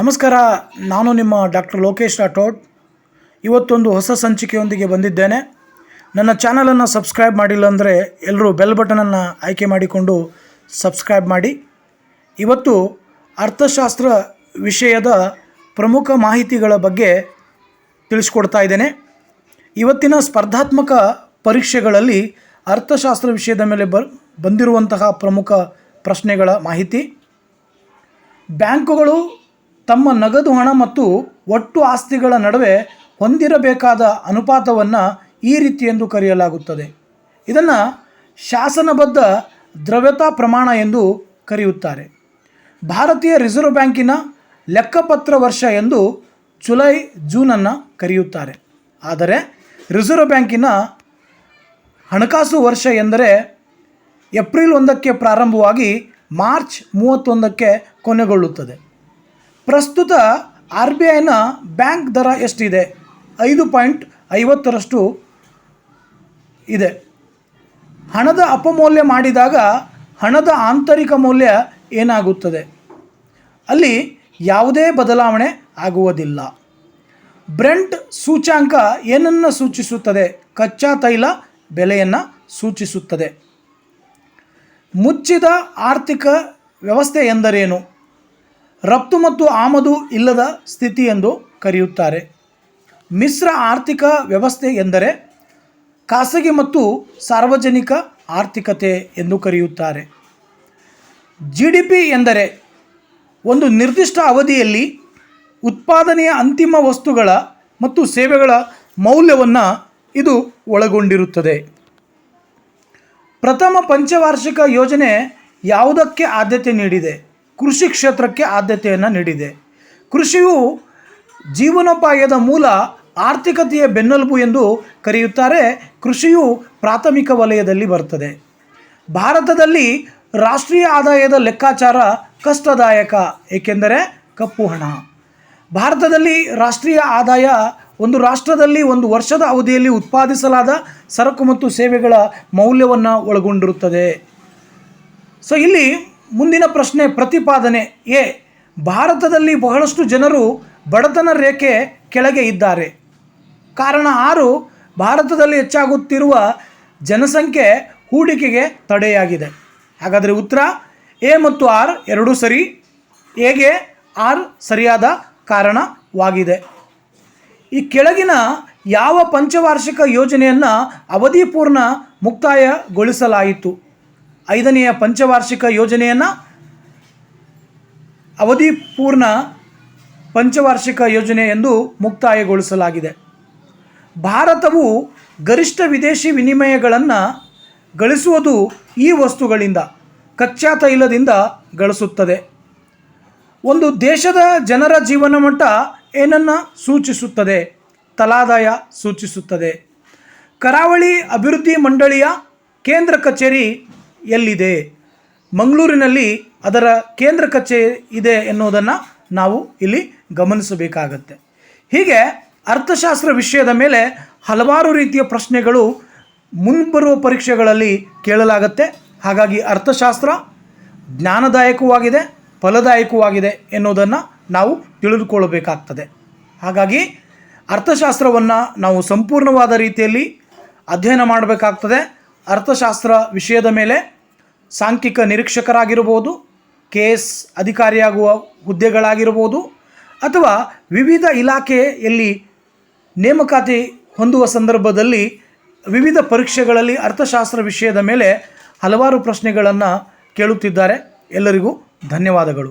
ನಮಸ್ಕಾರ, ನಾನು ನಿಮ್ಮ ಡಾಕ್ಟರ್ ಲೋಕೇಶ್ ರಾಠೋಡ್. ಇವತ್ತೊಂದು ಹೊಸ ಸಂಚಿಕೆಯೊಂದಿಗೆ ಬಂದಿದ್ದೇನೆ. ನನ್ನ ಚಾನಲನ್ನು ಸಬ್ಸ್ಕ್ರೈಬ್ ಮಾಡಿಲ್ಲ ಅಂದರೆ ಎಲ್ಲರೂ ಬೆಲ್ ಬಟನನ್ನು ಆಯ್ಕೆ ಮಾಡಿಕೊಂಡು ಸಬ್ಸ್ಕ್ರೈಬ್ ಮಾಡಿ. ಇವತ್ತು ಅರ್ಥಶಾಸ್ತ್ರ ವಿಷಯದ ಪ್ರಮುಖ ಮಾಹಿತಿಗಳ ಬಗ್ಗೆ ತಿಳಿಸ್ಕೊಡ್ತಾ ಇದ್ದೇನೆ. ಇವತ್ತಿನ ಸ್ಪರ್ಧಾತ್ಮಕ ಪರೀಕ್ಷೆಗಳಲ್ಲಿ ಅರ್ಥಶಾಸ್ತ್ರ ವಿಷಯದ ಮೇಲೆ ಬ ಬಂದಿರುವಂತಹ ಪ್ರಮುಖ ಪ್ರಶ್ನೆಗಳ ಮಾಹಿತಿ. ಬ್ಯಾಂಕುಗಳು ತಮ್ಮ ನಗದು ಹಣ ಮತ್ತು ಒಟ್ಟು ಆಸ್ತಿಗಳ ನಡುವೆ ಹೊಂದಿರಬೇಕಾದ ಅನುಪಾತವನ್ನು ಈ ರೀತಿ ಎಂದು ಕರೆಯಲಾಗುತ್ತದೆ. ಇದನ್ನು ಶಾಸನಬದ್ಧ ದ್ರವ್ಯತಾ ಪ್ರಮಾಣ ಎಂದು ಕರೆಯುತ್ತಾರೆ. ಭಾರತೀಯ ರಿಸರ್ವ್ ಬ್ಯಾಂಕಿನ ಲೆಕ್ಕಪತ್ರ ವರ್ಷ ಎಂದು ಜುಲೈ, ಜೂನನ್ನು ಕರೆಯುತ್ತಾರೆ. ಆದರೆ ರಿಸರ್ವ್ ಬ್ಯಾಂಕಿನ ಹಣಕಾಸು ವರ್ಷ ಎಂದರೆ ಏಪ್ರಿಲ್ ಒಂದಕ್ಕೆ ಪ್ರಾರಂಭವಾಗಿ ಮಾರ್ಚ್ ಮೂವತ್ತೊಂದಕ್ಕೆ ಕೊನೆಗೊಳ್ಳುತ್ತದೆ. ಪ್ರಸ್ತುತ ಆರ್ ಬಿ ಐನ ಬ್ಯಾಂಕ್ ದರ ಎಷ್ಟಿದೆ? ಐದು ಪಾಯಿಂಟ್ ಐವತ್ತರಷ್ಟು ಇದೆ. ಹಣದ ಅಪಮೌಲ್ಯ ಮಾಡಿದಾಗ ಹಣದ ಆಂತರಿಕ ಮೌಲ್ಯ ಏನಾಗುತ್ತದೆ? ಅಲ್ಲಿ ಯಾವುದೇ ಬದಲಾವಣೆ ಆಗುವುದಿಲ್ಲ. ಬ್ರೆಂಟ್ ಸೂಚ್ಯಾಂಕ ಏನನ್ನು ಸೂಚಿಸುತ್ತದೆ? ಕಚ್ಚಾ ತೈಲ ಬೆಲೆಯನ್ನು ಸೂಚಿಸುತ್ತದೆ. ಮುಚ್ಚಿದ ಆರ್ಥಿಕ ವ್ಯವಸ್ಥೆ ಎಂದರೇನು? ರಫ್ತು ಮತ್ತು ಆಮದು ಇಲ್ಲದ ಸ್ಥಿತಿ ಎಂದು ಕರೆಯುತ್ತಾರೆ. ಮಿಶ್ರ ಆರ್ಥಿಕ ವ್ಯವಸ್ಥೆ ಎಂದರೆ ಖಾಸಗಿ ಮತ್ತು ಸಾರ್ವಜನಿಕ ಆರ್ಥಿಕತೆ ಎಂದು ಕರೆಯುತ್ತಾರೆ. ಜಿ ಡಿ ಪಿ ಎಂದರೆ ಒಂದು ನಿರ್ದಿಷ್ಟ ಅವಧಿಯಲ್ಲಿ ಉತ್ಪಾದನೆಯ ಅಂತಿಮ ವಸ್ತುಗಳ ಮತ್ತು ಸೇವೆಗಳ ಮೌಲ್ಯವನ್ನು ಇದು ಒಳಗೊಂಡಿರುತ್ತದೆ. ಪ್ರಥಮ ಪಂಚವಾರ್ಷಿಕ ಯೋಜನೆ ಯಾವುದಕ್ಕೆ ಆದ್ಯತೆ ನೀಡಿದೆ? ಕೃಷಿ ಕ್ಷೇತ್ರಕ್ಕೆ ಆದ್ಯತೆಯನ್ನು ನೀಡಿದೆ. ಕೃಷಿಯು ಜೀವನೋಪಾಯದ ಮೂಲ ಆರ್ಥಿಕತೆಯ ಬೆನ್ನೆಲುಬು ಎಂದು ಕರೆಯುತ್ತಾರೆ. ಕೃಷಿಯು ಪ್ರಾಥಮಿಕ ವಲಯದಲ್ಲಿ ಬರ್ತದೆ ಭಾರತದಲ್ಲಿ ರಾಷ್ಟ್ರೀಯ ಆದಾಯದ ಲೆಕ್ಕಾಚಾರ ಕಷ್ಟದಾಯಕ, ಏಕೆಂದರೆ ಕಪ್ಪು ಹಣ. ಭಾರತದಲ್ಲಿ ರಾಷ್ಟ್ರೀಯ ಆದಾಯ ಒಂದು ರಾಷ್ಟ್ರದಲ್ಲಿ ಒಂದು ವರ್ಷದ ಅವಧಿಯಲ್ಲಿ ಉತ್ಪಾದಿಸಲಾದ ಸರಕು ಮತ್ತು ಸೇವೆಗಳ ಮೌಲ್ಯವನ್ನು ಒಳಗೊಂಡಿರುತ್ತದೆ. ಸೊ ಇಲ್ಲಿ ಮುಂದಿನ ಪ್ರಶ್ನೆ ಪ್ರತಿಪಾದನೆ ಎ. ಭಾರತದಲ್ಲಿ ಬಹಳಷ್ಟು ಜನರು ಬಡತನ ರೇಖೆ ಕೆಳಗೆ ಇದ್ದಾರೆ. ಕಾರಣ ಆರು, ಭಾರತದಲ್ಲಿ ಹೆಚ್ಚಾಗುತ್ತಿರುವ ಜನಸಂಖ್ಯೆ ಹೂಡಿಕೆಗೆ ತಡೆಯಾಗಿದೆ. ಹಾಗಾದರೆ ಉತ್ತರ, ಎ ಮತ್ತು ಆರ್ ಎರಡೂ ಸರಿ. ಎಗೆ ಆರ್ ಸರಿಯಾದ ಕಾರಣವಾಗಿದೆ. ಈ ಕೆಳಗಿನ ಯಾವ ಪಂಚವಾರ್ಷಿಕ ಯೋಜನೆಯನ್ನು ಅವಧಿಪೂರ್ಣ ಮುಕ್ತಾಯಗೊಳಿಸಲಾಯಿತು? ಐದನೆಯ ಪಂಚವಾರ್ಷಿಕ ಯೋಜನೆಯನ್ನು ಅವಧಿಪೂರ್ಣ ಪಂಚವಾರ್ಷಿಕ ಯೋಜನೆ ಎಂದು ಮುಕ್ತಾಯಗೊಳಿಸಲಾಗಿದೆ. ಭಾರತವು ಗರಿಷ್ಠ ವಿದೇಶಿ ವಿನಿಮಯಗಳನ್ನು ಗಳಿಸುವುದು ಈ ವಸ್ತುಗಳಿಂದ ಕಚ್ಚಾ ತೈಲದಿಂದ ಗಳಿಸುತ್ತದೆ. ಒಂದು ದೇಶದ ಜನರ ಜೀವನ ಮಟ್ಟ ಏನನ್ನು ಸೂಚಿಸುತ್ತದೆ? ತಲಾದಾಯ ಸೂಚಿಸುತ್ತದೆ. ಕರಾವಳಿ ಅಭಿವೃದ್ಧಿ ಮಂಡಳಿಯ ಕೇಂದ್ರ ಕಚೇರಿ ಎಲ್ಲಿದೆ? ಮಂಗಳೂರಿನಲ್ಲಿ ಅದರ ಕೇಂದ್ರ ಕಚೇರಿ ಇದೆ ಎನ್ನುವುದನ್ನು ನಾವು ಇಲ್ಲಿ ಗಮನಿಸಬೇಕಾಗತ್ತೆ. ಹೀಗೆ ಅರ್ಥಶಾಸ್ತ್ರ ವಿಷಯದ ಮೇಲೆ ಹಲವಾರು ರೀತಿಯ ಪ್ರಶ್ನೆಗಳು ಮುಂಬರುವ ಪರೀಕ್ಷೆಗಳಲ್ಲಿ ಕೇಳಲಾಗತ್ತೆ. ಹಾಗಾಗಿ ಅರ್ಥಶಾಸ್ತ್ರ ಜ್ಞಾನದಾಯಕವಾಗಿದೆ, ಫಲದಾಯಕವಾಗಿದೆ ಎನ್ನುವುದನ್ನು ನಾವು ತಿಳಿದುಕೊಳ್ಳಬೇಕಾಗ್ತದೆ. ಹಾಗಾಗಿ ಅರ್ಥಶಾಸ್ತ್ರವನ್ನು ನಾವು ಸಂಪೂರ್ಣವಾದ ರೀತಿಯಲ್ಲಿ ಅಧ್ಯಯನ ಮಾಡಬೇಕಾಗ್ತದೆ. ಅರ್ಥಶಾಸ್ತ್ರ ವಿಷಯದ ಮೇಲೆ ಸಾಂಖ್ಯಿಕ ನಿರೀಕ್ಷಕರಾಗಿರ್ಬೋದು ಕೆ ಎಸ್ ಅಧಿಕಾರಿಯಾಗುವ ಹುದ್ದೆಗಳಾಗಿರ್ಬೋದು, ಅಥವಾ ವಿವಿಧ ಇಲಾಖೆಯಲ್ಲಿ ನೇಮಕಾತಿ ಹೊಂದುವ ಸಂದರ್ಭದಲ್ಲಿ ವಿವಿಧ ಪರೀಕ್ಷೆಗಳಲ್ಲಿ ಅರ್ಥಶಾಸ್ತ್ರ ವಿಷಯದ ಮೇಲೆ ಹಲವಾರು ಪ್ರಶ್ನೆಗಳನ್ನು ಕೇಳುತ್ತಿದ್ದಾರೆ. ಎಲ್ಲರಿಗೂ ಧನ್ಯವಾದಗಳು.